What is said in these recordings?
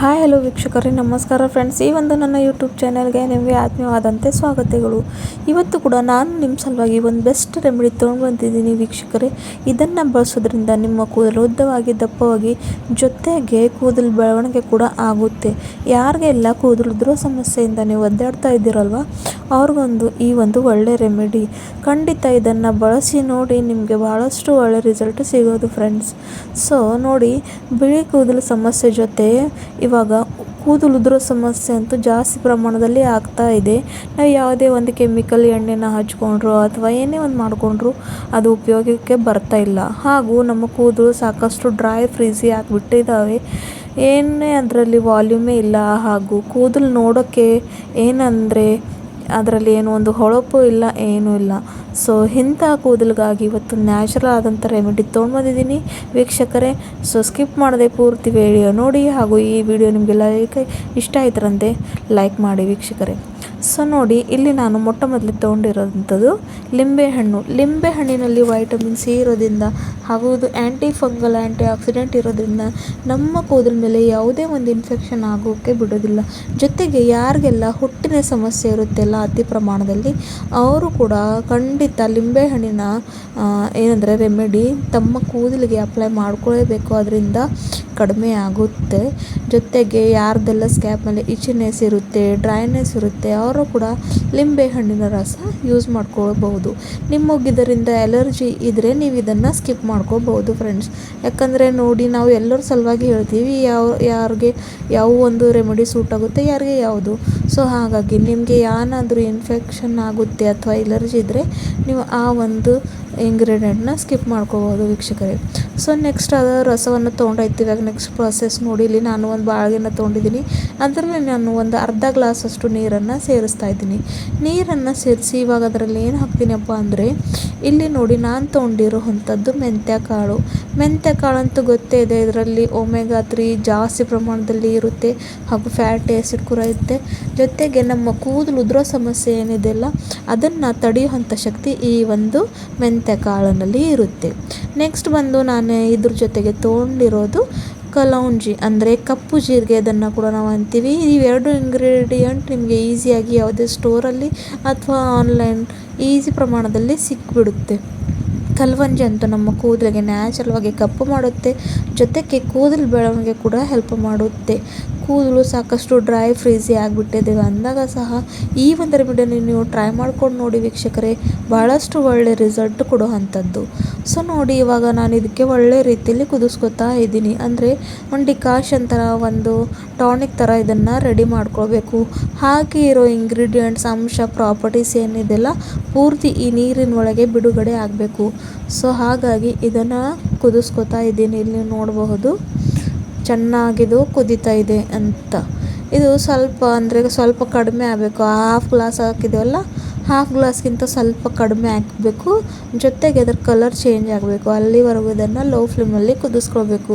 Hi, hello ವೀಕ್ಷಕರೇ, ನಮಸ್ಕಾರ friends ಈ ಒಂದು ನನ್ನ ಯೂಟ್ಯೂಬ್ ಚಾನಲ್ಗೆ ನಿಮಗೆ ಆತ್ಮೀಯವಾದಂತೆ ಸ್ವಾಗತಗಳು. ಇವತ್ತು ಕೂಡ ನಾನು ನಿಮ್ಮ ಸಲುವಾಗಿ ಒಂದು ಬೆಸ್ಟ್ ರೆಮಿಡಿ ತೊಗೊಂಡು ಬಂದಿದ್ದೀನಿ ವೀಕ್ಷಕರೇ. ಇದನ್ನು ಬಳಸೋದ್ರಿಂದ ನಿಮ್ಮ ಕೂದಲು ಉದ್ದವಾಗಿ, ದಪ್ಪವಾಗಿ, ಜೊತೆಗೆ ಕೂದಲು ಬೆಳವಣಿಗೆ ಕೂಡ ಆಗುತ್ತೆ. ಯಾರಿಗೆಲ್ಲ ಕೂದಲು ಉದುರೋ ಸಮಸ್ಯೆಯಿಂದ ನೀವು ಒದ್ದಾಡ್ತಾ ಇದ್ದೀರಲ್ವ, ಅವ್ರಿಗೊಂದು ಈ ಒಂದು ಒಳ್ಳೆ ರೆಮಿಡಿ ಖಂಡಿತ ಇದನ್ನು ಬಳಸಿ ನೋಡಿ ನಿಮಗೆ ಭಾಳಷ್ಟು ಒಳ್ಳೆ ರಿಸಲ್ಟ್ ಸಿಗೋದು ಫ್ರೆಂಡ್ಸ್ ಸೊ ನೋಡಿ, ಬಿಳಿ ಕೂದಲು ಸಮಸ್ಯೆ ಜೊತೆ ಇವಾಗ ಕೂದಲು ಉದುರೋ ಸಮಸ್ಯೆ ಅಂತೂ ಜಾಸ್ತಿ ಪ್ರಮಾಣದಲ್ಲಿ ಆಗ್ತಾ ಇದೆ. ನಾವು ಯಾವುದೇ ಒಂದು ಕೆಮಿಕಲ್ ಎಣ್ಣೆನ ಹಚ್ಕೊಂಡ್ರು ಅಥವಾ ಏನೇ ಒಂದು ಮಾಡಿಕೊಂಡ್ರು ಅದು ಉಪಯೋಗಕ್ಕೆ ಬರ್ತಾ ಇಲ್ಲ. ಹಾಗೂ ನಮ್ಮ ಕೂದಲು ಸಾಕಷ್ಟು ಡ್ರೈ ಫ್ರೀಝಿ ಆಗಿಬಿಟ್ಟಿದ್ದಾವೆ. ಏನೇ ಅದರಲ್ಲಿ ವಾಲ್ಯೂಮೇ ಇಲ್ಲ. ಹಾಗೂ ಕೂದಲು ನೋಡೋಕ್ಕೆ ಏನಂದರೆ ಅದರಲ್ಲಿ ಏನು ಒಂದು ಹೊಳಪು ಇಲ್ಲ, ಏನೂ ಇಲ್ಲ. ಸೊ ಇಂಥ ಕೂದಲಿಗಾಗಿ ಇವತ್ತು ನ್ಯಾಚುರಲ್ ಆದಂಥ ರೆಮಿಡಿ ತೊಗೊಂಡ್ಬಂದಿದ್ದೀನಿ. ವೀಕ್ಷಕರೇ ಸೊ ಸ್ಕಿಪ್ ಮಾಡದೆ ಪೂರ್ತಿ ವಿಡಿಯೋ ನೋಡಿ ಹಾಗೂ ಈ ವಿಡಿಯೋ ನಿಮಗೆ ಲೈಕ್ ಇಷ್ಟ ಆಯ್ತರಂತೆ ಲೈಕ್ ಮಾಡಿ ವೀಕ್ಷಕರೇ. ಸೊ ನೋಡಿ, ಇಲ್ಲಿ ನಾನು ಮೊಟ್ಟ ಮೊದಲು ತೊಗೊಂಡಿರೋಂಥದ್ದು ಲಿಂಬೆಹಣ್ಣು. ಲಿಂಬೆಹಣ್ಣಿನಲ್ಲಿ ವೈಟಮಿನ್ ಸಿ ಇರೋದ್ರಿಂದ ಹಾಗೂ ಇದು ಆ್ಯಂಟಿ ಫಂಗಲ್ ಆ್ಯಂಟಿ ಆಕ್ಸಿಡೆಂಟ್ ಇರೋದ್ರಿಂದ ನಮ್ಮ ಕೂದಲ ಮೇಲೆ ಯಾವುದೇ ಒಂದು ಇನ್ಫೆಕ್ಷನ್ ಆಗೋಕ್ಕೆ ಬಿಡೋದಿಲ್ಲ. ಜೊತೆಗೆ ಯಾರಿಗೆಲ್ಲ ಹುಟ್ಟಿನ ಸಮಸ್ಯೆ ಇರುತ್ತೆಲ್ಲ ಅತಿ ಪ್ರಮಾಣದಲ್ಲಿ ಅವರು ಕೂಡ ಖಂಡಿತ ಲಿಂಬೆಹಣ್ಣಿನ ಏನಂದರೆ ರೆಮಿಡಿ ತಮ್ಮ ಕೂದಲಿಗೆ ಅಪ್ಲೈ ಮಾಡ್ಕೊಳ್ಳೇಬೇಕು ಅದರಿಂದ ಕಡಿಮೆ ಆಗುತ್ತೆ. ಜೊತೆಗೆ ಯಾರ್ದೆಲ್ಲ ಸ್ಕ್ಯಾಪ್ ಮೇಲೆ ಇಚಿನೆಸ್ ಇರುತ್ತೆ ಡ್ರೈನೆಸ್ ಇರುತ್ತೆ, ಅವರು ಕೂಡ ಲಿಂಬೆ ಹಣ್ಣಿನ ರಸ ಯೂಸ್ ಮಾಡ್ಕೊಳ್ಬಹುದು. ನಿಮಗೆ ಇದರಿಂದ ಎಲರ್ಜಿ ಇದ್ದರೆ ನೀವು ಇದನ್ನು ಸ್ಕಿಪ್ ಮಾಡ್ಕೋಬಹುದು ಫ್ರೆಂಡ್ಸ್ ಯಾಕಂದರೆ ನೋಡಿ ನಾವು ಎಲ್ಲರ ಸಲುವಾಗಿ ಹೇಳ್ತೀವಿ, ಯಾವ, ಯಾರಿಗೆ ಯಾವ ಒಂದು ರೆಮಿಡಿ ಸೂಟ್ ಆಗುತ್ತೆ, ಯಾರಿಗೆ ಯಾವುದು. ಸೊ ಹಾಗಾಗಿ ನಿಮಗೆ ಏನಾದರೂ ಇನ್ಫೆಕ್ಷನ್ ಆಗುತ್ತೆ ಅಥವಾ ಎಲರ್ಜಿ ಇದ್ದರೆ ನೀವು ಆ ಒಂದು ಇಂಗ್ರೀಡಿಯೆಂಟ್ನ ಸ್ಕಿಪ್ ಮಾಡ್ಕೋಬೋದು ವೀಕ್ಷಕರೇ. ಸೊ ನೆಕ್ಸ್ಟ್ ಅದು ರಸವನ್ನು ತೊಗೊಂಡಾಯ್ತು ಇವಾಗ ನೆಕ್ಸ್ಟ್ ಪ್ರೊಸೆಸ್ ನೋಡಿ, ಇಲ್ಲಿ ನಾನು ಒಂದು ಬಾಳೆಗೆನ ತೊಗೊಂಡಿದ್ದೀನಿ. ಅದರಲ್ಲಿ ನಾನು ಒಂದು ಅರ್ಧ ಗ್ಲಾಸಷ್ಟು ನೀರನ್ನು ಸೇರಿಸ್ತಾ ಇದ್ದೀನಿ. ನೀರನ್ನು ಸೇರಿಸಿ ಇವಾಗ ಅದರಲ್ಲಿ ಏನು ಹಾಕ್ತೀನಪ್ಪ ಅಂದರೆ, ಇಲ್ಲಿ ನೋಡಿ ನಾನು ತೊಗೊಂಡಿರುವಂಥದ್ದು ಮೆಂತ್ಯ ಕಾಳು ಮೆಂತ್ಯ ಕಾಳಂತೂ ಗೊತ್ತೇ ಇದೆ, ಇದರಲ್ಲಿ ಒಮೆಗಾ ತ್ರೀ ಜಾಸ್ತಿ ಪ್ರಮಾಣದಲ್ಲಿ ಇರುತ್ತೆ, ಹಾಗೂ ಫ್ಯಾಟಿ ಆ್ಯಸಿಡ್ ಕೂಡ ಇರುತ್ತೆ. ಜೊತೆಗೆ ನಮ್ಮ ಕೂದಲು ಉದುರೋ ಸಮಸ್ಯೆ ಏನಿದೆಯಲ್ಲ ಅದನ್ನು ತಡೆಯುವಂಥ ಶಕ್ತಿ ಈ ಒಂದು ಮೆಂತ್ಯ ಕಾಳಿನಲ್ಲಿ ಇರುತ್ತೆ. ನೆಕ್ಸ್ಟ್ ಬಂದು ನಾನು ಇದ್ರ ಜೊತೆಗೆ ತೊಗೊಂಡಿರೋದು ಕಲೌಂಜಿ, ಅಂದರೆ ಕಪ್ಪು ಜೀರಿಗೆ ಅದನ್ನು ಕೂಡ ನಾವು ಅಂತೀವಿ. ಇವೆರಡು ಇಂಗ್ರೀಡಿಯೆಂಟ್ ನಿಮಗೆ ಈಸಿಯಾಗಿ ಯಾವುದೇ ಸ್ಟೋರಲ್ಲಿ ಅಥವಾ ಆನ್ಲೈನ್ ಈಸಿ ಪ್ರಮಾಣದಲ್ಲಿ ಸಿಕ್ಬಿಡುತ್ತೆ. ಕಲ್ವಂಜಿ ಅಂತೂ ನಮ್ಮ ಕೂದಲಿಗೆ ನ್ಯಾಚುರಲ್ವಾಗಿ ಕಪ್ಪು ಮಾಡುತ್ತೆ. ಜೊತೆಗೆ ಕೂದಲು ಬೆಳವಣಿಗೆ ಕೂಡ ಹೆಲ್ಪ್ ಮಾಡುತ್ತೆ. ಕೂದಲು ಸಾಕಷ್ಟು ಡ್ರೈ ಫ್ರೀಝಿ ಆಗಿಬಿಟ್ಟಿದೆ ಅಂದಾಗ ಸಹ ಈ ಒಂದು ರೆಮಿಡಿಯನ್ನು ನೀವು ಟ್ರೈ ಮಾಡ್ಕೊಂಡು ನೋಡಿ ವೀಕ್ಷಕರೇ ಭಾಳಷ್ಟು ಒಳ್ಳೆ ರಿಸಲ್ಟ್ ಕೊಡೋ ಅಂಥದ್ದು. ಸೊ ನೋಡಿ ಇವಾಗ ನಾನು ಇದಕ್ಕೆ ಒಳ್ಳೆ ರೀತಿಯಲ್ಲಿ ಕುದಿಸ್ಕೊತಾ ಇದ್ದೀನಿ. ಅಂದರೆ ಒಂದು ಡಿಕಾಷನ್ ಥರ, ಒಂದು ಟಾನಿಕ್ ಥರ ಇದನ್ನು ರೆಡಿ ಮಾಡ್ಕೊಳ್ಬೇಕು. ಹಾಗೆ ಇರೋ ಇಂಗ್ರೀಡಿಯೆಂಟ್ಸ್ ಅಂಶ ಪ್ರಾಪರ್ಟೀಸ್ ಏನಿದೆಲ್ಲ ಪೂರ್ತಿ ಈ ನೀರಿನ ಒಳಗೆ ಬಿಡುಗಡೆ ಆಗಬೇಕು. ಸೊ ಹಾಗಾಗಿ ಇದನ್ನು ಕುದಿಸ್ಕೊತಾ ಇದ್ದೀನಿ. ಇಲ್ಲಿ ನೋಡಬಹುದು. ಚೆನ್ನಾಗಿದು ಕುದೀತಾ ಇದೆ ಅಂತ. ಇದು ಸ್ವಲ್ಪ ಅಂದರೆ ಸ್ವಲ್ಪ ಕಡಿಮೆ ಆಗಬೇಕು. ಹಾಫ್ ಗ್ಲಾಸ್ ಹಾಕಿದ್ದೇವಲ್ಲ ಹಾಫ್ ಗ್ಲಾಸ್ಗಿಂತ ಸ್ವಲ್ಪ ಕಡಿಮೆ ಹಾಕಬೇಕು. ಜೊತೆಗೆ ಅದರ ಕಲರ್ ಚೇಂಜ್ ಆಗಬೇಕು. ಅಲ್ಲಿವರೆಗೂ ಇದನ್ನು ಲೋ ಫ್ಲೇಮಲ್ಲಿ ಕುದಿಸ್ಕೊಳ್ಬೇಕು.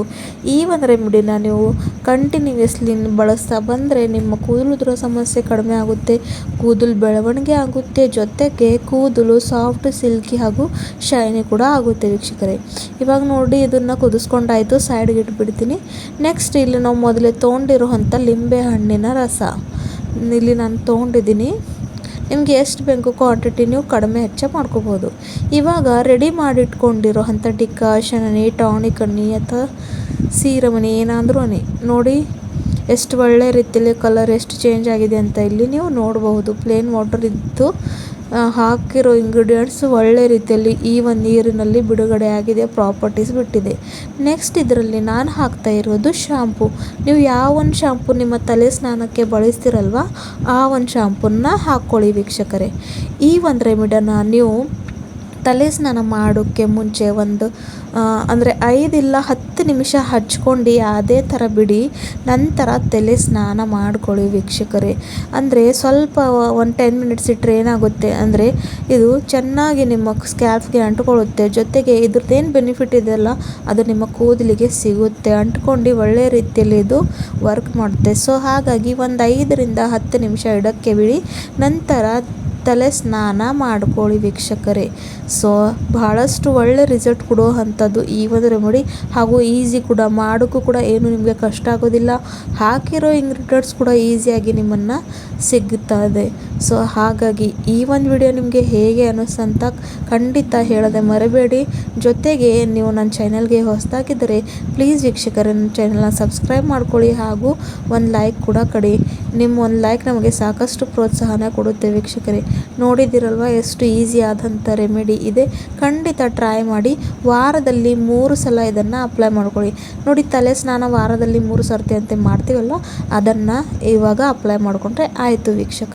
ಈ ಒಂದು ರೆಮಿಡಿನ ನೀವು ಕಂಟಿನ್ಯೂಯಸ್ಲಿ ಬಳಸ್ತಾ ಬಂದರೆ ನಿಮ್ಮ ಕೂದಲು ಸಮಸ್ಯೆ ಕಡಿಮೆ ಆಗುತ್ತೆ. ಕೂದಲು ಬೆಳವಣಿಗೆ ಆಗುತ್ತೆ. ಜೊತೆಗೆ ಕೂದಲು ಸಾಫ್ಟ್ ಸಿಲ್ಕಿ ಹಾಗೂ ಶೈನಿ ಕೂಡ ಆಗುತ್ತೆ ವೀಕ್ಷಕರೇ. ಇವಾಗ ನೋಡಿ, ಇದನ್ನು ಕುದಿಸ್ಕೊಂಡಾಯಿತು. ಸೈಡ್ಗೆ ಇಟ್ಬಿಡ್ತೀನಿ. ನೆಕ್ಸ್ಟ್ ಇಲ್ಲಿ ನಾವು ಮೊದಲೇ ತೊಗೊಂಡಿರುವಂಥ ಲಿಂಬೆ ಹಣ್ಣಿನ ರಸ. ಇಲ್ಲಿ ನಾನು ತೊಗೊಂಡಿದ್ದೀನಿ. ನಿಮಗೆ ಎಷ್ಟು ಬೇಕು ಕ್ವಾಂಟಿಟಿ ನೀವು ಕಡಿಮೆ ಹೆಚ್ಚ ಮಾಡ್ಕೋಬೋದು. ಇವಾಗ ರೆಡಿ ಮಾಡಿಟ್ಕೊಂಡಿರೋ ಅಂಥ ಡಿಕಾಷನ್ ಟಾನಿಕ್ ಅನ್ನಿ ಅಥವಾ ಸೀರಮನಿ ಏನಾದರೂ ನೋಡಿ, ಎಷ್ಟು ಒಳ್ಳೆ ರೀತಿಯಲ್ಲಿ ಕಲರ್ ಎಷ್ಟು ಚೇಂಜ್ ಆಗಿದೆ ಅಂತ ಇಲ್ಲಿ ನೀವು ನೋಡಬಹುದು. ಪ್ಲೇನ್ ವಾಟರ್ ಇದ್ದು ಹಾಕಿರೋ ಇಂಗ್ರೀಡಿಯೆಂಟ್ಸ್ ಒಳ್ಳೆ ರೀತಿಯಲ್ಲಿ ಈ ಒಂದು ನೀರಿನಲ್ಲಿ ಬಿಡುಗಡೆ ಆಗಿದೆ ಪ್ರಾಪರ್ಟೀಸ್ ಬಿಟ್ಟಿದೆ. ನೆಕ್ಸ್ಟ್ ಇದರಲ್ಲಿ ನಾನು ಹಾಕ್ತಾ ಇರೋದು ಶಾಂಪು ನೀವು ಯಾವ ಒಂದು ಶಾಂಪು ನಿಮ್ಮ ತಲೆ ಸ್ನಾನಕ್ಕೆ ಬಳಸ್ತಿರಲ್ವ, ಆ ಒಂದು ಶಾಂಪೂನ ಹಾಕ್ಕೊಳ್ಳಿ ವೀಕ್ಷಕರೇ. ಈ ಒಂದು ರೆಮಿಡನ್ನು ನೀವು ತಲೆ ಸ್ನಾನ ಮಾಡೋಕ್ಕೆ ಮುಂಚೆ ಒಂದು ಅಂದರೆ ಐದಿಲ್ಲ ಹತ್ತು ನಿಮಿಷ ಹಚ್ಕೊಂಡು ಅದೇ ಥರ ಬಿಡಿ, ನಂತರ ತಲೆ ಸ್ನಾನ ಮಾಡ್ಕೊಳ್ಳಿ ವೀಕ್ಷಕರೇ. ಅಂದರೆ ಸ್ವಲ್ಪ ಒಂದು ಟೆನ್ ಮಿನಿಟ್ಸ್ ಇಟ್ಟರೆ ಏನಾಗುತ್ತೆ ಅಂದರೆ ಇದು ಚೆನ್ನಾಗಿ ನಿಮ್ಮ ಸ್ಕ್ಯಾಲ್ಫ್ಗೆ ಅಂಟ್ಕೊಳ್ಳುತ್ತೆ. ಜೊತೆಗೆ ಇದ್ರದ್ದೇನು ಬೆನಿಫಿಟ್ ಇದೆಯಲ್ಲ ಅದು ನಿಮ್ಮ ಕೂದಲಿಗೆ ಸಿಗುತ್ತೆ. ಅಂಟ್ಕೊಂಡು ಒಳ್ಳೆ ರೀತಿಯಲ್ಲಿ ಇದು ವರ್ಕ್ ಮಾಡುತ್ತೆ. ಸೊ ಹಾಗಾಗಿ ಒಂದು ಐದರಿಂದ ಹತ್ತು ನಿಮಿಷ ಇಡಕ್ಕೆ ಬಿಡಿ. ನಂತರ ತಲೆ ಸ್ನಾನ ಮಾಡ್ಕೊಳ್ಳಿ ವೀಕ್ಷಕರೇ. ಸೊ ಬಹಳಷ್ಟು ಒಳ್ಳೆ ರಿಸಲ್ಟ್ ಕೊಡೋ ಅಂಥದ್ದು ಈ ಒಂದು ರೆಮಿಡಿ ಹಾಗೂ ಈಸಿ ಕೂಡ, ಮಾಡೋಕ್ಕೂ ಕೂಡ ಏನು ನಿಮಗೆ ಕಷ್ಟ ಆಗೋದಿಲ್ಲ. ಹಾಕಿರೋ ಇಂಗ್ರೀಡಿಯೆಂಟ್ಸ್ ಕೂಡ ಈಸಿಯಾಗಿ ನಿಮ್ಮನ್ನು ಸಿಗುತ್ತದೆ ಸೊ ಹಾಗಾಗಿ ಈ ಒಂದು ವಿಡಿಯೋ ನಿಮಗೆ ಹೇಗೆ ಅನ್ನಿಸ್ತಂತ ಖಂಡಿತ ಹೇಳದೆ ಮರಬೇಡಿ. ಜೊತೆಗೆ ನೀವು ನನ್ನ ಚಾನಲ್ಗೆ ಹೊಸದಾಗಿದ್ದರೆ ಪ್ಲೀಸ್ ವೀಕ್ಷಕರೇ, ನನ್ನ ಚಾನಲ್ನ ಸಬ್ಸ್ಕ್ರೈಬ್ ಮಾಡ್ಕೊಳ್ಳಿ ಹಾಗೂ ಒಂದು ಲೈಕ್ ಕೂಡ ಕಡಿ. ನಿಮ್ಮ ಒಂದು ಲೈಕ್ ನಮಗೆ ಸಾಕಷ್ಟು ಪ್ರೋತ್ಸಾಹನ ಕೊಡುತ್ತೆ ವೀಕ್ಷಕರೇ. ನೋಡಿದ್ದೀರಲ್ವ ಎಷ್ಟು ಈಸಿ ಆದಂಥ ರೆಮಿಡಿ ಇದೆ. ಖಂಡಿತ ಟ್ರೈ ಮಾಡಿ, ವಾರದಲ್ಲಿ ಮೂರು ಸಲ ಇದನ್ನು ಅಪ್ಲೈ ಮಾಡ್ಕೊಳ್ಳಿ. ನೋಡಿ ತಲೆ ಸ್ನಾನ ವಾರದಲ್ಲಿ ಮೂರು ಸರ್ತಿ ಅಂತ ಮಾಡ್ತೀವಲ್ಲ, ಅದನ್ನು ಇವಾಗ ಅಪ್ಲೈ ಮಾಡಿಕೊಂಡ್ರೆ ಆಯಿತು ವೀಕ್ಷಕ.